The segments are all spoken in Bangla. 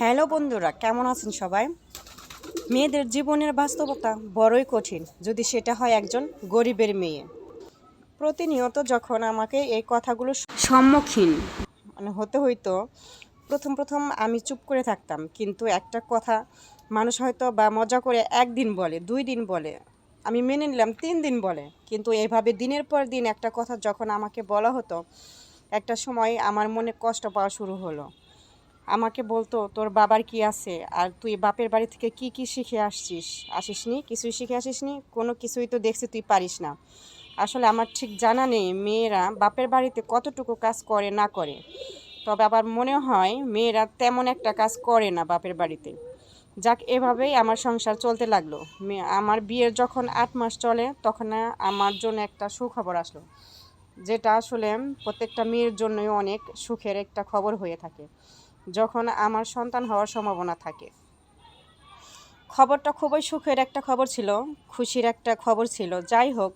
হ্যালো বন্ধুরা, কেমন আছেন সবাই? মেয়েদের জীবনের বাস্তবতা বড়ই কঠিন, যদি সেটা হয় একজন গরিবের মেয়ে। প্রতিনিয়ত যখন আমাকে এই কথাগুলো সম্মুখীন মানে হতে হইতো, প্রথম প্রথম আমি চুপ করে থাকতাম। কিন্তু একটা কথা মানুষ হয়তো বা মজা করে একদিন বলে, দুই দিন বলে, আমি মেনে নিলাম তিন দিন বলে। কিন্তু এভাবে দিনের পর দিন একটা কথা যখন আমাকে বলা হতো, একটা সময় আমার মনে কষ্ট পাওয়া শুরু হলো। আমাকে বলতো, তোর বাবার কি আছে? আর তুই বাপের বাড়ি থেকে কি কি শিখে আসছিস? আসিসনি? কিছুই শিখে আসিসনি? কোনো কিছুই তো দেখছি তুই পারিস না। আসলে আমার ঠিক জানা নেই মেয়েরা বাপের বাড়িতে কতটুকু কাজ করে, না করে। তবে আবার মনে হয় মেয়েরা তেমন একটা কাজ করে না বাপের বাড়িতে। যাক, এভাবেই আমার সংসার চলতে লাগল। আমার বিয়ের যখন আট মাস চলে, তখন আমার জন্য একটা সুখবর আসলো। যেটা আসলে প্রত্যেকটা মেয়ের জন্যই অনেক সুখের একটা খবর হয়ে থাকে। যখন আমার সন্তান হওয়ার সম্ভাবনা থাকে। খবরটা খুবই সুখের একটা খবর ছিল খুশির একটা খবর ছিল। যাই হোক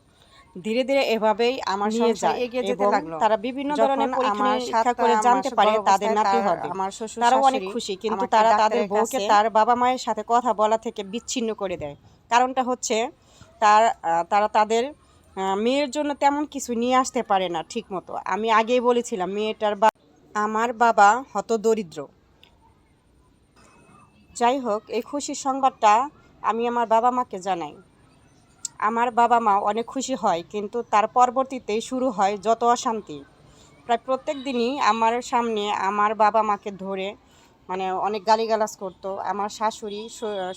ধীরে ধীরে এভাবেই আমার সংসার এগিয়ে যেতে লাগল। তারা বিভিন্ন ধরনের পরীক্ষা করে জানতে পারে তাদের নাতি তার- হবে। আমার শ্বশুর তারাও অনেক খুশি কিন্তু তারা তাদের বউকে তার বাবা মায়ের সাথে কথা বলা থেকে বিচ্ছিন্ন করে দেয়। কারণটা হচ্ছে তার তারা তাদের মেয়ের জন্য তেমন কিছু নিয়ে আসতে পারে না ঠিক মতো আমি আগেই বলেছিলাম মেয়েটার বা আমার বাবা হত দরিদ্র যাই হোক এই খুশির সংবাদটা আমি আমার বাবা মাকে জানাই। আমার বাবা মা অনেক খুশি হয়, কিন্তু তার পরবর্তীতেই শুরু হয় যত অশান্তি। প্রায় প্রত্যেক দিনই আমার সামনে আমার বাবা মাকে ধরে মানে অনেক গালিগালাজ করতো। আমার শাশুড়ি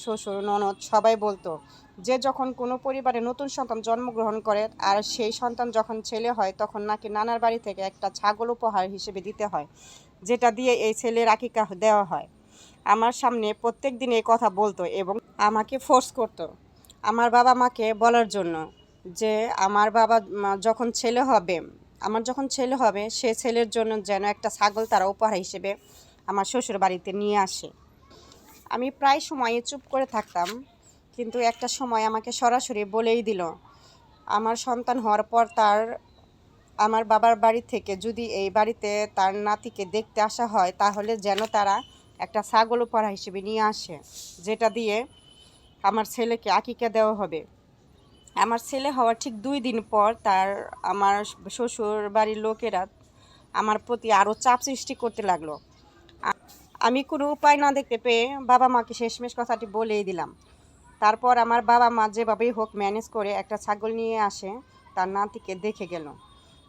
শ্বশুর, ননদ সবাই বলতো যে, যখন কোনো পরিবারে নতুন সন্তান জন্মগ্রহণ করে আর সেই সন্তান যখন ছেলে হয়, তখন নাকি নানার বাড়ি থেকে একটা ছাগল উপহার হিসেবে দিতে হয়, যেটা দিয়ে এই ছেলের আকিকা দেওয়া হয়। আমার সামনে প্রত্যেক দিন এই কথা বলতো এবং আমাকে ফোর্স করতো। আমার বাবা মাকে বলার জন্য যে, আমার বাবা যখন ছেলে হবে, আমার যখন ছেলে হবে, সে ছেলের জন্য যেন একটা ছাগল তারা উপহার হিসেবে আমার শ্বশুর বাড়িতে নিয়ে আসে। আমি প্রায় সময় চুপ করে থাকতাম, কিন্তু একটা সময় আমাকে সরাসরি বলেই দিল, আমার সন্তান হওয়ার পর তার, আমার বাবার বাড়ি থেকে যদি এই বাড়িতে তার নাতিকে দেখতে আসা হয়, তাহলে যেন তারা একটা ছাগল উপহার হিসেবে নিয়ে আসে, যেটা দিয়ে আমার ছেলেকে আকিকা দেওয়া হবে। আমার ছেলে হওয়ার ঠিক দুই দিন পর তার, আমার শ্বশুর বাড়ির লোকেরা আমার প্রতি আরও চাপ সৃষ্টি করতে লাগল। আমি কোনো উপায় না দেখতে পেয়ে বাবা মাকে শেষমেশ কথাটি বলেই দিলাম। তারপর আমার বাবা মা যেভাবেই হোক ম্যানেজ করে একটা ছাগল নিয়ে আসে, তার নাতিকে দেখে গেল।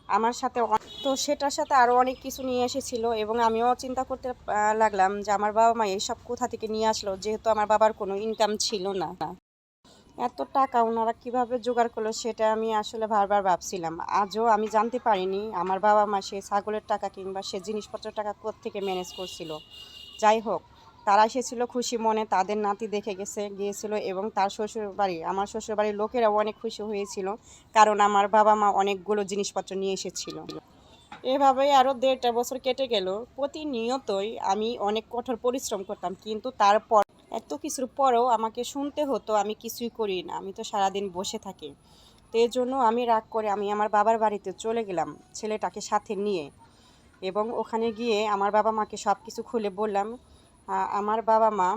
আমার সাথে তো সেটার সাথে আরও অনেক কিছু নিয়ে এসেছিল এবং আমিও চিন্তা করতে লাগলাম যে আমার বাবা মা এইসব কোথা থেকে নিয়ে আসলো, যেহেতু আমার বাবার কোনো ইনকাম ছিল না। এত টাকা ওনারা কীভাবে জোগাড় করল সেটা আমি আসলে বারবার ভাবছিলাম। আজও আমি জানতে পারিনি আমার বাবা মা সে ছাগলের টাকা কিংবা সে জিনিসপত্রের টাকা থেকে ম্যানেজ করছিল। যাই হোক, তারা এসেছিল খুশি মনে, তাদের নাতি দেখে গেছে, গিয়েছিল এবং তার শ্বশুরবাড়ি, আমার শ্বশুরবাড়ির লোকেরাও অনেক খুশি হয়েছিল, কারণ আমার বাবা মা অনেকগুলো জিনিসপত্র নিয়ে এসেছিল। এভাবেই আরও দেড়টা বছর কেটে গেল। প্রতিনিয়তই আমি অনেক কঠোর পরিশ্রম করতাম, কিন্তু তারপর এত কিছুর পরেও আমাকে শুনতে হতো, আমি কিছুই করি না, আমি তো সারাদিন বসে থাকি। তো এর জন্য আমি রাগ করে আমি আমার বাবার বাড়িতে চলে গেলাম, ছেলেটাকে সাথে নিয়ে। এবং ওখানে গিয়ে আমার বাবা মাকে সব কিছু খুলে বললাম আমার বাবা মা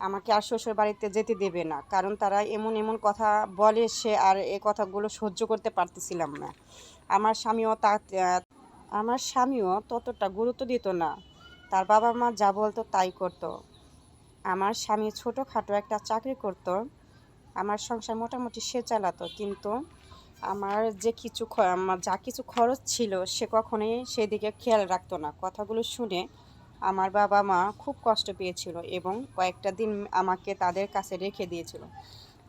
আমাকে আর শ্বশুর বাড়িতে যেতে দেবে না, কারণ তারা এমন এমন কথা বলে সে আর এ কথাগুলো সহ্য করতে পারতেছিলাম না। আমার স্বামীও তা আমার স্বামীও ততটা গুরুত্ব দিত না। তার বাবা মা যা বলতো তাই করতো। আমার স্বামী ছোটোখাটো একটা চাকরি করত, আমার সংসার মোটামুটি সে চালাতো, কিন্তু আমার যে কিছু আমার যা কিছু খরচ ছিল সে কখনোই সেদিকে খেয়াল রাখতো না। কথাগুলো শুনে আমার বাবা মা খুব কষ্ট পেয়েছিল এবং কয়েকটা দিন আমাকে তাদের কাছে রেখে দিয়েছিল।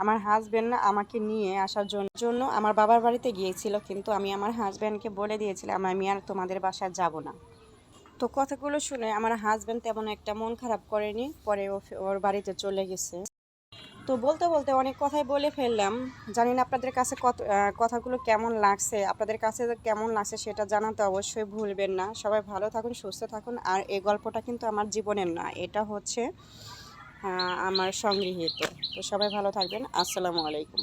আমার হাজব্যান্ড আমাকে নিয়ে আসার জন্য আমার বাবার বাড়িতে গিয়েছিল কিন্তু আমি আমার হাজব্যান্ডকে বলে দিয়েছিলাম, আমি আর তোমাদের বাসায় যাব না। তো কথাগুলো শুনে আমার হাজব্যান্ড তেমন একটা মন খারাপ করেনি, পরে ওর বাড়িতে চলে গেছে। তো বলতে বলতে অনেক কথাই বলে ফেললাম। জানি না আপনাদের কাছে কত কথাগুলো কেমন লাগছে, আপনাদের কাছে কেমন লাগছে সেটা জানাতে অবশ্যই ভুলবেন না। সবাই ভালো থাকুন, সুস্থ থাকুন, আর এই গল্পটা কিন্তু আমার জীবনের না, এটা হচ্ছে আমার সংগৃহীত। তো সবাই ভালো থাকবেন, আসসালামু আলাইকুম।